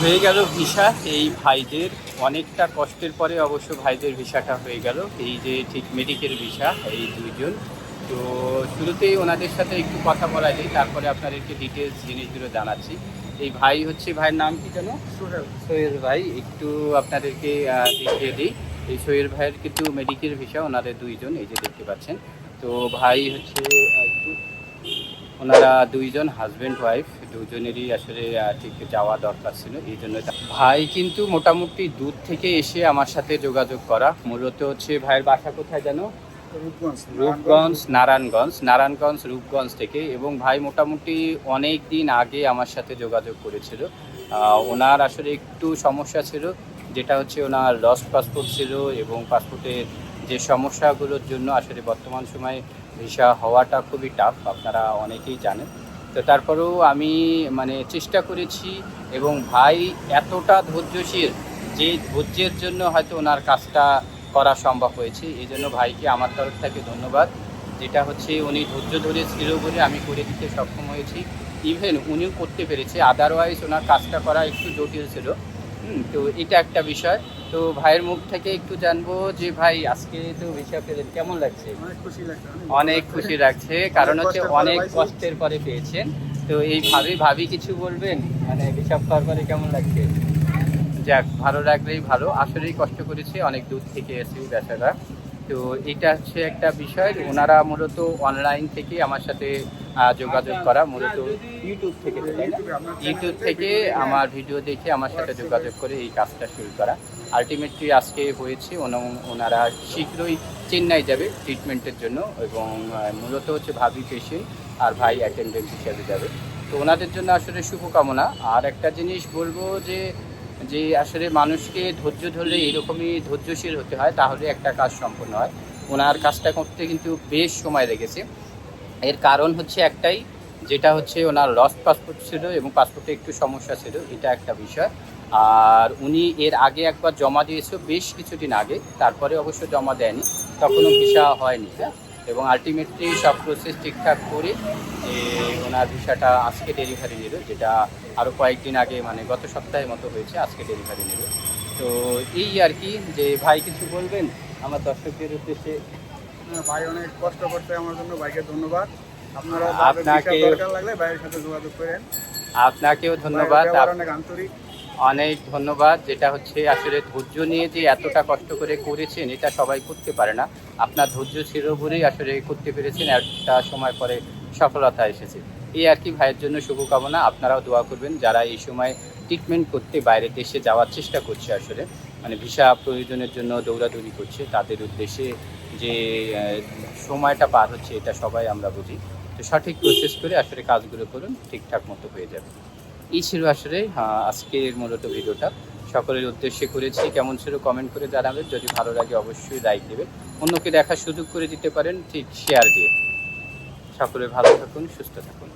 হয়ে গেল ভিসা। এই ভাইদের অনেকটা কষ্টের পরে অবশ্য ভাইদের ভিসাটা হয়ে গেল। এই যে ঠিক মেডিকেল ভিসা এই দুইজন। তো শুরুতেই ওনাদের সাথে একটু কথা বলা যায় তারপরে আপনাদেরকে ডিটেলস জিনিসগুলো জানাচ্ছি। এই ভাই হচ্ছে ভাইয়ের নাম কি যেন? সোহেল। ভাই একটু আপনাদেরকে দেখিয়ে দিই। এই সোহেল ভাইয়ের কিন্তু মেডিকেল ভিসা ওনাদের দুইজন এই যে দেখতে পাচ্ছেন। তো ভাই হচ্ছে একটু ওনারা দুইজন হাজব্যান্ড ওয়াইফ দুজনেরই আসলে ঠিক যাওয়া দরকার ছিল এই জন্য ভাই কিন্তু মোটামুটি দূর থেকে এসে আমার সাথে যোগাযোগ করা। মূলত হচ্ছে ভাইয়ের বাসা কোথায় জানো রূপগঞ্জ নারায়ণগঞ্জ। নারায়ণগঞ্জ রূপগঞ্জ থেকে। এবং ভাই মোটামুটি অনেক দিন আগে আমার সাথে যোগাযোগ করেছিল। ওনার আসলে একটু সমস্যা ছিল যেটা হচ্ছে ওনার লস্ট পাসপোর্ট ছিল এবং পাসপোর্টের যে সমস্যাগুলোর জন্য আসলে বর্তমান সময়ে ভিসা হওয়াটা খুবই টাফ আপনারা অনেকেই জানেন। তো তারপরেও আমি মানে চেষ্টা করেছি এবং ভাই এতটা ধৈর্যশীল যে ধৈর্যের জন্য হয়তো ওনার কাজটা করা সম্ভব হয়েছে। এই জন্য ভাইকে আমার তরফ থেকে ধন্যবাদ। যেটা হচ্ছে উনি ধৈর্য ধরে ছিল বলে আমি করে দিতে সক্ষম হয়েছি। ইভেন উনিও করতে পেরেছে। আদারওয়াইজ ওনার কাজটা করা একটু জটিল ছিল। হুম, তো এটা একটা বিষয়। তো ভাইয়ের মুখ থেকে একটু জানব যে ভাই আজকে তো ভিসা পেলেন কেমন লাগছে? অনেক খুশি লাগছে কারণ হচ্ছে অনেক কষ্টের পরে পেয়েছেন। তো এই ভাবি ভাবি কিছু বলবেন? মানে হিসাব পাওয়ার পরে কেমন লাগছে? যাক ভালো লাগলেই ভালো। আসলেই কষ্ট করেছি অনেক দূর থেকে এসে বেচারা। তো এটা হচ্ছে একটা বিষয় ওনারা মূলত অনলাইন থেকে আমার সাথে যোগাযোগ করা, মূলত ইউটিউব থেকে? ইউটিউব থেকে আমার ভিডিও দেখে আমার সাথে যোগাযোগ করে এই কাজটা শুরু করা। আলটিমেটলি আজকে হয়েছে, ওনা- ওনারা শীঘ্রই চেন্নাই যাবে ট্রিটমেন্টের জন্য এবং মূলত হচ্ছে ভাবি পেশেন্ট আর ভাই অ্যাটেন্ডেন্ট হিসাবে যাবে। তো ওনাদের জন্য আসলে শুভকামনা। আর একটা জিনিস বলব যে যে আসলে মানুষকে ধৈর্য ধরলে এরকমই ধৈর্যশীল হতে হয়, তাহলে একটা কাজ সম্পন্ন হয়। ওনার কাজটা করতে কিন্তু বেশ সময় লেগেছে। এর কারণ হচ্ছে একটাই, যেটা হচ্ছে ওনার লস্ট পাসপোর্ট ছিল এবং পাসপোর্টে একটু সমস্যা ছিল, এটা একটা বিষয়। আর উনি এর আগে একবার জমা দিয়েছিল বেশ কিছুদিন আগে, তারপরে অবশ্য জমা দেয়নি, তখনও ভিসা হয়নি হ্যাঁ? এবং আলটিমেটলি সব প্রসেস ঠিকঠাক করে যে ওনার ভিসাটা আজকে ডেলিভারি নিল যেটা আরও কয়েকদিন আগে মানে গত সপ্তাহের মতো হয়েছে আজকে ডেলিভারি নিল। তো এই আর কি যে ভাই কিছু বলবেন? আমার দর্শকদের উদ্দেশ্যে। ভাই অনেক কষ্ট করতে আমার জন্য ভাইকে ধন্যবাদ। আপনারা আপনাকে- দরকার লাগলে ভাইয়ের সাথে যোগাযোগ করেন। আপনাকেও ধন্যবাদ। অনেক আন্তরিক। অনেক ধন্যবাদ। যেটা হচ্ছে আসলে ধৈর্য নিয়ে যে এতটা কষ্ট করে করেছেন, এটা সবাই করতে পারে না। আপনার ধৈর্য বলেই আসলে করতে পেরেছেন, একটা সময় পরে সফলতা এসেছে। এই আর কি ভাইয়ের জন্য শুভকামনা। আপনারাও দোয়া করবেন, যারা এই সময় ট্রিটমেন্ট করতে বাইরের দেশে যাওয়ার চেষ্টা করছে আসলে মানে ভিসা প্রয়োজনের জন্য দৌড়াদৌড়ি করছে, তাদের উদ্দেশ্যে যে সময়টা পার হচ্ছে, এটা সবাই আমরা বুঝি। তো সঠিক প্রসেস করে আসলে কাজগুলো করুন, ঠিকঠাক মতো হয়ে যাবে। এই ছিল আসলে আজকের মূলত ভিডিওটা। সকলের উদ্দেশ্যে করেছি, কেমন ছিল কমেন্ট করে জানাবেন। যদি ভালো লাগে অবশ্যই লাইক দেবে অন্যকে দেখার সুযোগ করে দিতে পারেন, ঠিক শেয়ার দিয়ে। সকলে ভালো থাকুন, সুস্থ থাকুন।